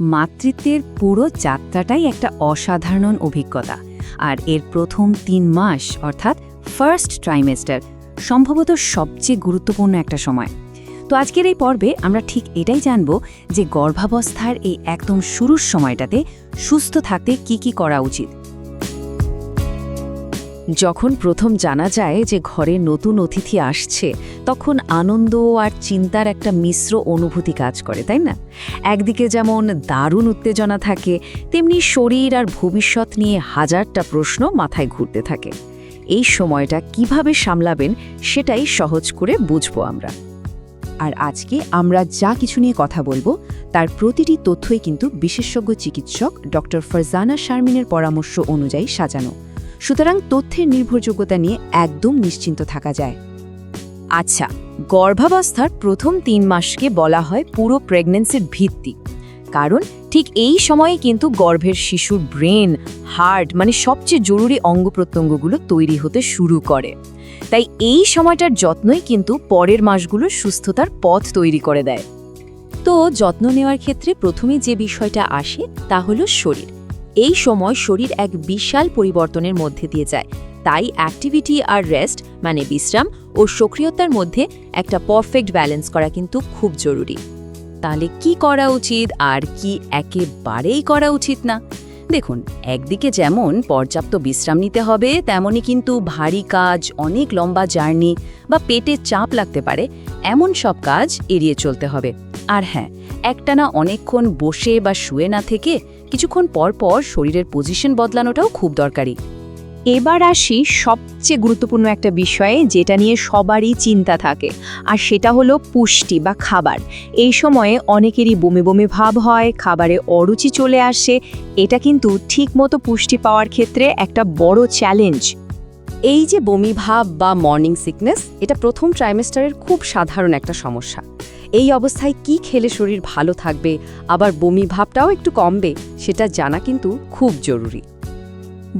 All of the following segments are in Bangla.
মাতৃত্বের পুরো যাত্রাটাই একটা অসাধারণ অভিজ্ঞতা। আর এর প্রথম তিন মাস, অর্থাৎ ফার্স্ট ট্রাইমেস্টার সম্ভবত সবচেয়ে গুরুত্বপূর্ণ একটা সময়। তো আজকের এই পর্বে আমরা ঠিক এটাই জানব যে গর্ভাবস্থার এই একদম শুরুর সময়টাতে সুস্থ থাকতে কি কি করা উচিত। যখন প্রথম জানা যায় যে ঘরে নতুন অতিথি আসছে, তখন আনন্দ আর চিন্তার একটা মিশ্র অনুভূতি কাজ করে, তাই না? একদিকে যেমন দারুণ উত্তেজনা থাকে, তেমনি শরীর আর ভবিষ্যৎ নিয়ে হাজারটা প্রশ্ন মাথায় ঘুরতে থাকে। এই সময়টা কীভাবে সামলাবেন সেটাই সহজ করে বুঝব আমরা। আর আজকে আমরা যা কিছু নিয়ে কথা বলব, তার প্রতিটি তথ্যই কিন্তু বিশেষজ্ঞ চিকিৎসক ডক্টর ফারজানা শারমিনের পরামর্শ অনুযায়ী সাজানো। সুতরাং তথ্যের নির্ভরযোগ্যতা নিয়ে একদম নিশ্চিন্ত থাকা যায়। আচ্ছা গর্ভাবস্থার প্রথম তিন মাসকে বলা হয় পুরো প্রেগন্যান্সির ভিত্তি। কারণ ঠিক এই সময়ে কিন্তু গর্ভের শিশুর ব্রেন, হার্ট মানে সবচেয়ে জরুরি অঙ্গ প্রত্যঙ্গগুলো তৈরি হতে শুরু করে। তাই এই সময়টার যত্নই কিন্তু পরের মাসগুলোর সুস্থতার পথ তৈরি করে দেয়। তো যত্ন নেওয়ার ক্ষেত্রে প্রথমে যে বিষয়টা আসে তা হলো শরীর। এই সময় শরীর এক বিশাল পরিবর্তনের মধ্যে দিয়ে যায়। তাই অ্যাক্টিভিটি আর রেস্ট মানে বিশ্রাম ও সক্রিয়তার মধ্যে একটা পারফেক্ট ব্যালেন্স করা কিন্তু খুব জরুরি। তাহলে কি করা উচিত আর কি একেবারেই করা উচিত না? দেখুন, একদিকে যেমন পর্যাপ্ত বিশ্রাম নিতে হবে, তেমনই কিন্তু ভারী কাজ, অনেক লম্বা জার্নি বা পেটে চাপ লাগতে পারে, এমন সব কাজ এড়িয়ে চলতে হবে। আর হ্যাঁ একটানা অনেকক্ষণ বসে বা শুয়ে না থেকে কিছুক্ষণ পর পর শরীরের পজিশন বদলানোটাও খুব দরকারি। এবার আসি সবচেয়ে গুরুত্বপূর্ণ একটা বিষয়ে যেটা নিয়ে সবারই চিন্তা থাকে, আর সেটা হলো পুষ্টি বা খাবার। এই সময়ে অনেকেরই বমি বমি ভাব হয়, খাবারে অরুচি চলে আসে, এটা কিন্তু ঠিকমতো পুষ্টি পাওয়ার ক্ষেত্রে একটা বড় চ্যালেঞ্জ এই যে বমি ভাব বা মর্নিং সিকনেস এটা প্রথম ট্রাইমেস্টারের খুব সাধারণ একটা সমস্যা। এই অবস্থায় কি খেলে শরীর ভালো থাকবে? আবার বমি ভাবটাও একটু কমবে, সেটা জানা কিন্তু খুব জরুরি।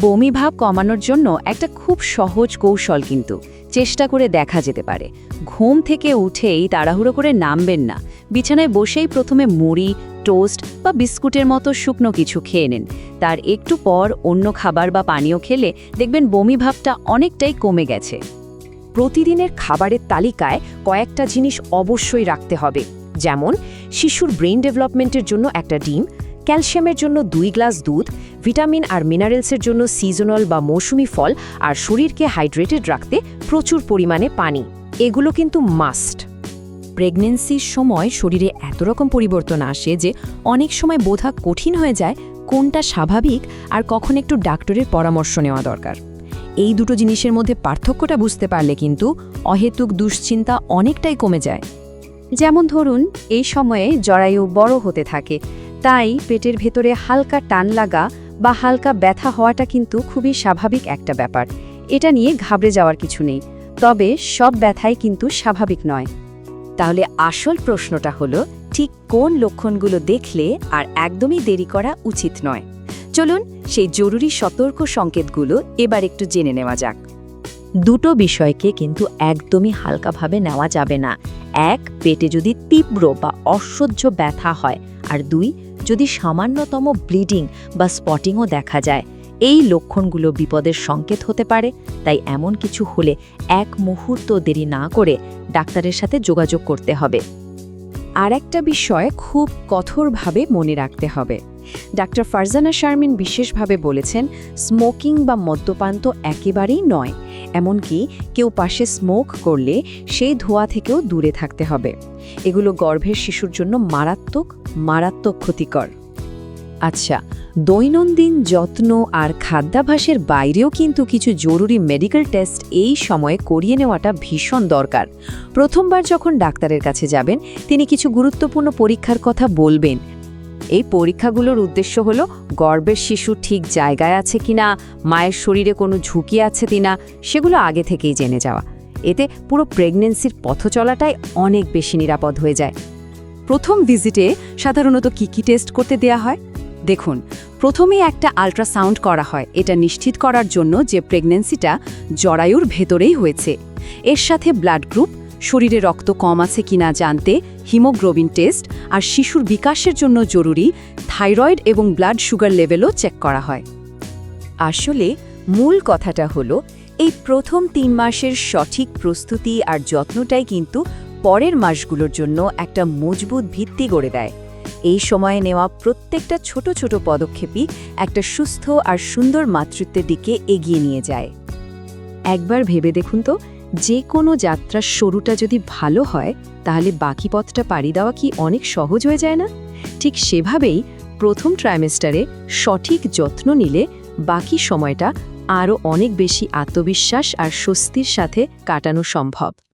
বমি ভাব কমানোর জন্য একটা খুব সহজ কৌশল কিন্তু, চেষ্টা করে দেখা যেতে পারে। ঘুম থেকে উঠেই তাড়াহুড়ো করে নামবেন না। বিছানায় বসেই প্রথমে মুড়ি, টোস্ট বা বিস্কুটের মতো শুকনো কিছু খেয়ে নেন। তার একটু পর অন্য খাবার বা পানীয় খেলে দেখবেন বমি ভাবটা অনেকটাই কমে গেছে। প্রতিদিনের খাবারের তালিকায় কয়েকটা জিনিস অবশ্যই রাখতে হবে। যেমন, শিশুর ব্রেন ডেভেলপমেন্টের জন্য একটা ডিম, ক্যালসিয়ামের জন্য দুই গ্লাস দুধ, ভিটামিন আর মিনারেলসের জন্য সিজনাল বা মৌসুমি ফল আর শরীরকে হাইড্রেটেড রাখতে প্রচুর পরিমাণে পানি। এগুলো কিন্তু মাস্ট। প্রেগনেন্সির সময় শরীরে এত রকম পরিবর্তন আসে যে অনেক সময় বোধা কঠিন হয়ে যায় কোনটা স্বাভাবিক আর কখন একটু ডাক্তারের পরামর্শ নেওয়া দরকার। এই দুটো জিনিসের মধ্যে পার্থক্যটা বুঝতে পারলে কিন্তু অহেতুক দুশ্চিন্তা অনেকটাই কমে যায়। যেমন ধরুন, এই সময়ে জরায়ু বড় হতে থাকে, তাই পেটের ভেতরে হালকা টান লাগা বা হালকা ব্যথা হওয়াটা কিন্তু খুবই স্বাভাবিক একটা ব্যাপার। এটা নিয়ে ঘাবড়ে যাওয়ার কিছু নেই, তবে সব ব্যথাই কিন্তু স্বাভাবিক নয়। তাহলে আসল প্রশ্নটা হলো, ঠিক কোন লক্ষণগুলো দেখলে আর একদমই দেরি করা উচিত নয়? চলুন সেই জরুরি সতর্ক সংকেতগুলো এবার একটু জেনে নেওয়া যাক। দুটো বিষয়কে কিন্তু একদমই হালকাভাবে নেওয়া যাবে না। এক, পেটে যদি তীব্র বা অসহ্য ব্যথা হয়। আর দুই, যদি সামান্যতম ব্লিডিং বা স্পটিংও দেখা যায়। এই লক্ষণগুলো বিপদের সংকেত হতে পারে। তাই এমন কিছু হলে এক মুহূর্ত দেরি না করে ডাক্তারের সাথে যোগাযোগ করতে হবে। আর একটা বিষয় খুব কঠোরভাবে মনে রাখতে হবে। ডাক্তার ফারজানা শারমিন বিশেষভাবে বলেছেন, স্মোকিং বা মদ্যপান তো একেবারেই নয়। এমনকি কেউ পাশে স্মোক করলে সেই ধোঁয়া থেকেও দূরে থাকতে হবে। এগুলো গর্ভের শিশুর জন্য মারাত্মক মারাত্মক ক্ষতিকর। আচ্ছা দৈনন্দিন যত্ন আর খাদ্যাভ্যাসের বাইরেও কিন্তু কিছু জরুরি মেডিকেল টেস্ট এই সময়ে করিয়ে নেওয়াটা ভীষণ দরকার। প্রথমবার যখন ডাক্তারের কাছে যাবেন, তিনি কিছু গুরুত্বপূর্ণ পরীক্ষার কথা বলবেন এই পরীক্ষাগুলোর উদ্দেশ্য হলো, গর্ভের শিশু ঠিক জায়গায় আছে কিনা, মায়ের শরীরে কোনো ঝুঁকি আছে কিনা, সেগুলো আগে থেকেই জেনে যাওয়া। এতে পুরো প্রেগনেন্সির পথ চলাটাই অনেক বেশি নিরাপদ হয়ে যায়। প্রথম ভিজিটে সাধারণত কি কি টেস্ট করতে দেয়া হয়? দেখুন, প্রথমেই একটা আল্ট্রাসাউন্ড করা হয়। এটা নিশ্চিত করার জন্য যে প্রেগনেন্সিটা জরায়ুর ভেতরেই হয়েছে। এর সাথে ব্লাড গ্রুপ শরীরে রক্ত কম আছে কিনা জানতে হিমোগ্লোবিন টেস্ট আর শিশুর বিকাশের জন্য জরুরি থাইরয়েড এবং ব্লাড সুগার লেভেলও চেক করা হয়। আসলে মূল কথাটা হলো, এই প্রথম তিন মাসের সঠিক প্রস্তুতি আর যত্নটাই কিন্তু পরের মাসগুলোর জন্য একটা মজবুত ভিত্তি গড়ে দেয়। এই সময়ে নেওয়া প্রত্যেকটা ছোট ছোট পদক্ষেপই একটা সুস্থ আর সুন্দর মাতৃত্বের দিকে এগিয়ে নিয়ে যায়। একবার ভেবে দেখুন তো যে কোনো যাত্রার শুরুটা যদি ভালো হয়, তাহলে বাকি পথটা পাড়ি দেওয়া কি অনেক সহজ হয়ে যায় না? ঠিক সেভাবেই প্রথম ট্রাইমেস্টারে সঠিক যত্ন নিলে বাকি সময়টা আরও অনেক বেশি আত্মবিশ্বাস আর স্বস্তির সাথে কাটানো সম্ভব।